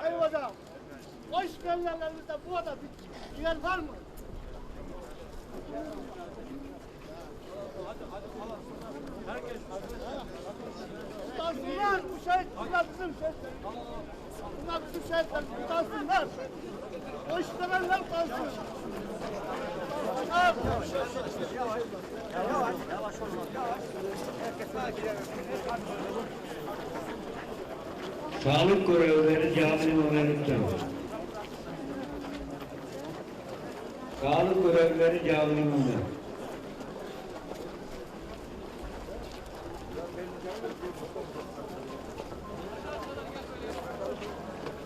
Sayın hocam. O işgallerlerinizde bu arada bir yer var mı? Utansınlar bu şehit, bunlar bizim şehitlerimiz. Bunlar bizim şehitlerimiz, utansınlar. O işgaller utansın. Utansınlar. Sağlık görevlileri caminin önünde. Sağlık görevlileri caminin önünde.